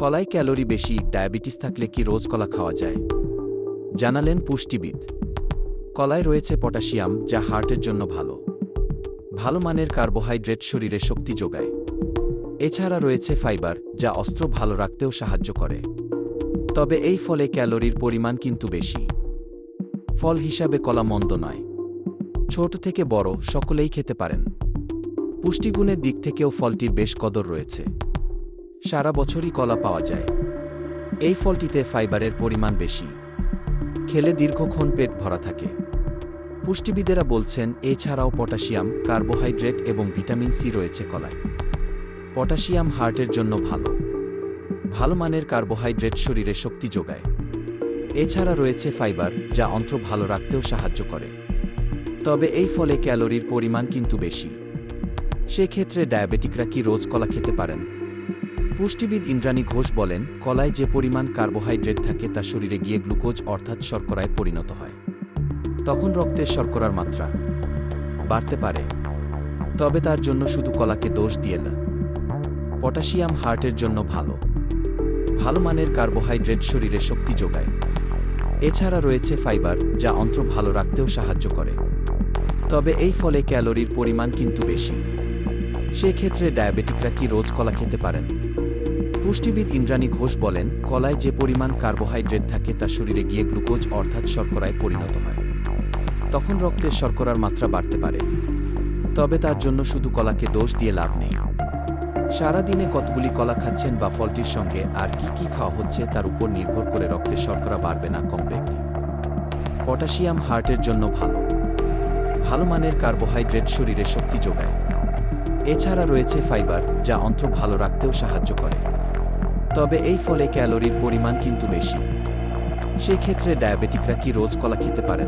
কলায় ক্যালোরি বেশি, ডায়াবেটিস থাকলে কি রোজ কলা খাওয়া যায়? জানালেন পুষ্টিবিদ। কলায় রয়েছে পটাশিয়াম, যা হার্টের জন্য ভালো। ভালো মানের কার্বোহাইড্রেট শরীরে শক্তি যোগায়। এছাড়া রয়েছে ফাইবার, যা অস্ত্র ভালো রাখতেও সাহায্য করে। তবে এই ফলে ক্যালোরির পরিমাণ কিন্তু বেশি। ফল হিসাবে কলা মন্দ নয়। ছোট থেকে বড়, সকলেই খেতে পারেন। পুষ্টিগুণের দিক থেকেও ফলটির বেশ কদর রয়েছে। সারা বছরই কলা পাওয়া যায়। এই ফলটিতে ফাইবারের পরিমাণ বেশি। খেলে দীর্ঘক্ষণ পেট ভরা থাকে। পুষ্টিবিদেরা বলছেন, এছাড়াও পটাশিয়াম, কার্বোহাইড্রেট এবং ভিটামিন সি রয়েছে কলায়। পটাশিয়াম হার্টের জন্য ভালো। ভালো মানের কার্বোহাইড্রেট শরীরে শক্তি যোগায়। এছাড়া রয়েছে ফাইবার, যা অন্ত্র ভালো রাখতেও সাহায্য করে। তবে এই ফলে ক্যালোরির পরিমাণ কিন্তু বেশি। সেক্ষেত্রে ডায়াবেটিকরা কি রোজ কলা খেতে পারেন? পুষ্টিবিদ ইন্দ্রাণী ঘোষ বলেন, কলায় যে পরিমাণ কার্বোহাইড্রেট থাকে তা শরীরে গিয়ে গ্লুকোজ অর্থাৎ শর্করায় পরিণত হয়। তখন রক্তে শর্করার মাত্রা বাড়তে পারে। তবে তার জন্য শুধু কলাকে দোষ দিয়ে না, পটাশিয়াম হার্টের জন্য ভালো। ভালো মানের কার্বোহাইড্রেট শরীরে শক্তি যোগায়। এছাড়া রয়েছে ফাইবার, যা অন্ত্র ভালো রাখতেও সাহায্য করে। তবে এই ফলে ক্যালোরির পরিমাণ কিন্তু বেশি। সেক্ষেত্রে ডায়াবেটিকরা কি রোজ কলা খেতে পারেন? পুষ্টিবিদ ইন্দ্রাণী ঘোষ বলেন, কলায় যে পরিমাণ কার্বোহাইড্রেট থাকে তা শরীরে গিয়ে গ্লুকোজ অর্থাৎ শর্করায় পরিণত হয়। তখন রক্তে শর্করার মাত্রা বাড়তে পারে। তবে তার জন্য শুধু কলাকে দোষ দিয়ে লাভ নেই। সারাদিনে কতগুলি কলা খাচ্ছেন বা ফলটির সঙ্গে আর কি কি খাওয়া হচ্ছে তার উপর নির্ভর করে রক্তে শর্করা বাড়বে না কমবে। পটাশিয়াম হার্টের জন্য ভালো। ভালো মানের কার্বোহাইড্রেট শরীরে শক্তি যোগায়। এছাড়া রয়েছে ফাইবার, যা অন্ত্র ভালো রাখতেও সাহায্য করে। তবে এই ফলে ক্যালোরির পরিমাণ কিন্তু বেশি। সেক্ষেত্রে ডায়াবেটিকরা কি রোজ কলা খেতে পারেন?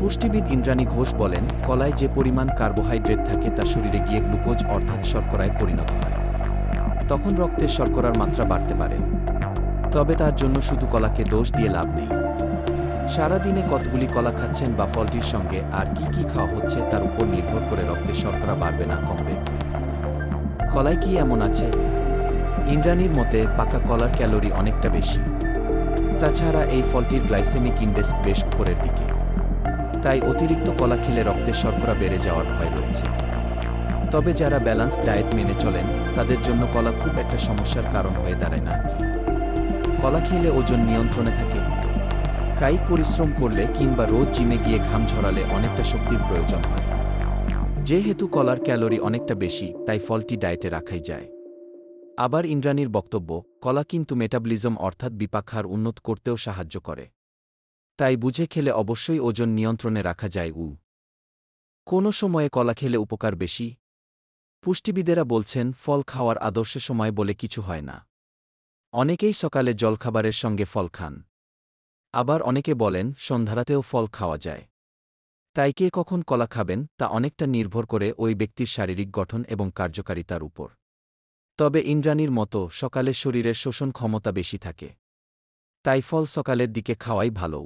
পুষ্টিবিদ ইন্দ্রাণী ঘোষ বলেন, কলায় যে পরিমাণ কার্বোহাইড্রেট থাকে তা শরীরে গিয়ে গ্লুকোজ অর্থাৎ শর্করায় পরিণত হয়। তখন রক্তে শর্করার মাত্রা বাড়তে পারে। তবে তার জন্য শুধু কলাকে দোষ দিয়ে লাভ নেই। সারাদিনে কতগুলি কলা খাচ্ছেন বা ফলটির সঙ্গে আর কি কি খাওয়া হচ্ছে তার উপর নির্ভর করে রক্তে শর্করা বাড়বে না, কমবে। কলায় কি এমন আছে? ইন্দ্রাণীর মতে পাকা কলার ক্যালোরি অনেকটা বেশি। তাছাড়া এই ফলটির গ্লাইসেমিক ইন্ডেক্স বেশ উপরের দিকে। তাই অতিরিক্ত কলা খেলে রক্তে শর্করা বেড়ে যাওয়ার ভয় রয়েছে। তবে যারা ব্যালান্স ডায়েট মেনে চলেন, তাদের জন্য কলা খুব একটা সমস্যার কারণ হয়ে দাঁড়ায় না। কলা খেলে ওজন নিয়ন্ত্রণে থাকে। কায়িক পরিশ্রম করলে কিংবা রোজ জিমে গিয়ে ঘাম ঝরালে অনেকটা শক্তির প্রয়োজন হয়। যেহেতু কলার ক্যালোরি অনেকটা বেশি, তাই ফলটি ডায়েটে রাখাই যায়। আবার ইন্দ্রাণীর বক্তব্য, কলা কিন্তু মেটাবলিজম অর্থাৎ বিপাকহার উন্নত করতেও সাহায্য করে। তাই বুঝে খেলে অবশ্যই ওজন নিয়ন্ত্রণে রাখা যায়, উ। কোনো সময়ে কলা খেলে উপকার বেশি? পুষ্টিবিদেরা বলছেন, ফল খাওয়ার আদর্শ সময় বলে কিছু হয় না। অনেকেই সকালে জলখাবারের সঙ্গে ফল খান। আবার অনেকে বলেন, সন্ধ্যারাতেও ফল খাওয়া যায়। তাই কে কখন কলা খাবেন, তা অনেকটা নির্ভর করে ওই ব্যক্তির শারীরিক গঠন এবং কার্যকারিতার উপর। তবে ইন্দ্রাণীর মতো সকালে শরীরের শোষণ ক্ষমতা বেশি থাকে। তাই ফল সকালের দিকে খাওয়াই ভালো